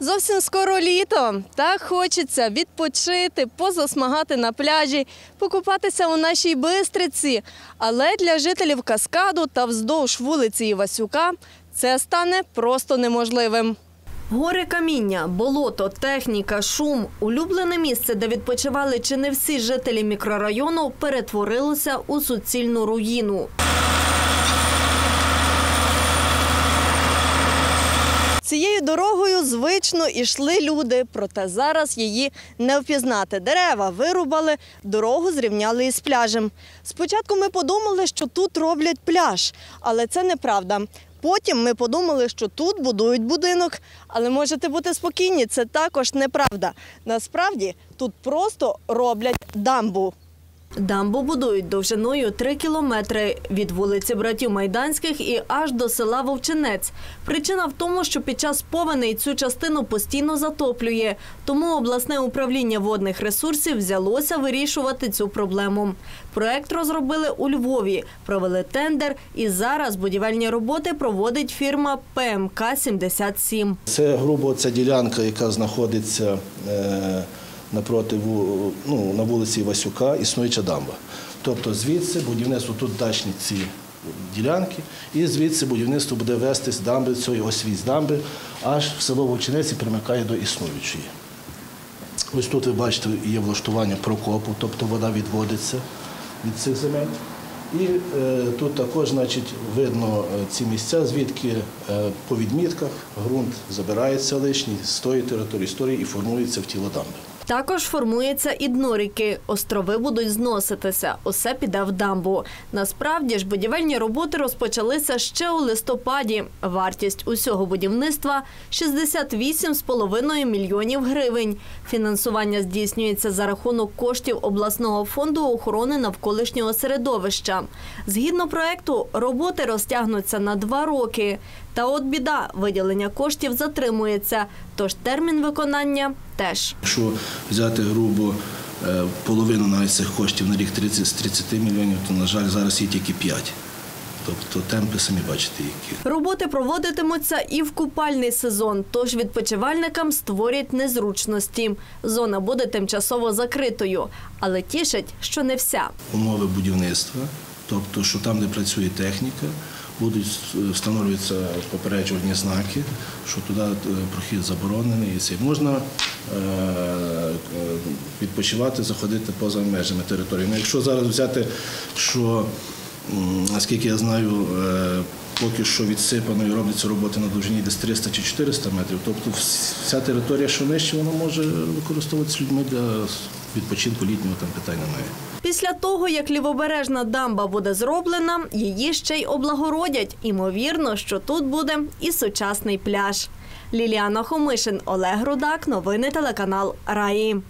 Зовсім скоро літо. Так хочеться відпочити, позасмагати на пляжі, покупатися у нашій бистриці. Але для жителів каскаду та вздовж вулиці Івасюка це стане просто неможливим. Гори каміння, болото, техніка, шум улюблене місце, де відпочивали чи не всі жителі мікрорайону, перетворилося у суцільну руїну. Дорогою йшли люди, проте зараз її не впізнати. Дерева вирубали, дорогу зрівняли із пляжем. Спочатку ми подумали, що тут роблять пляж, але це неправда. Потім ми подумали, що тут будують будинок, але можете бути спокійні, це також неправда. Насправді тут просто роблять дамбу. Дамбу будують довжиною 3 кілометри від вулиці братів Майданських і аж до села Вовчинець. Причина в тому, що під час повеней цю частину постійно затоплює. Тому обласне управління водних ресурсів взялося вирішувати цю проблему. Проект розробили у Львові, провели тендер, і зараз будівельні роботи проводить фірма ПМК 77 Це грубо ця ділянка, яка знаходиться е, напроти ну, на вулиці Васюка, існуюча дамба. Тобто звідси будівництво тут дачні ці ділянки, і звідси будівництво буде вести з дамби цієї освіт дамби аж в село Вовчинець примикає до існуючої. Ось тут ви бачите, є влаштування прокопу, тобто вода відводиться від цих земель. І е, тут також значить, видно е, ці місця, звідки е, по відмітках ґрунт забирається лишній з тої території історії і формується в тіло дамби. Також формується і дно ріки. Острови будуть зноситися. Усе піде в дамбу. Насправді ж будівельні роботи розпочалися ще у листопаді. Вартість усього будівництва 68,5 мільйонів гривень. Фінансування здійснюється за рахунок коштів обласного фонду охорони навколишнього середовища. Згідно проекту, роботи розтягнуться на два роки. Та от біда виділення коштів затримується. Тож термін виконання теж. Якщо взяти грубо е, половину навіть цих коштів на рік 30, з 30 мільйонів, то, на жаль, зараз є тільки 5. Тобто темпи самі бачите, які. Роботи проводитимуться і в купальний сезон, тож відпочивальникам створять незручності. Зона буде тимчасово закритою, але тішить, що не вся. умови будівництва, тобто, що там, де працює техніка, будуть е, встановлюватися попереджувальні знаки, що туди е, прохід заборонений. І це можна е, відпочивати, заходити поза межами території. Ну, якщо зараз взяти, що наскільки я знаю, поки що відсипано і робляться роботи на довжині десь 300 чи 400 метрів, тобто вся територія, що нижче, вона може використовуватися людьми для відпочинку літнього, там питань немає. Після того, як лівобережна дамба буде зроблена, її ще й облагородять. Імовірно, що тут буде і сучасний пляж. Ліліана Хомишин, Олег Рудак, новини телеканал Раї.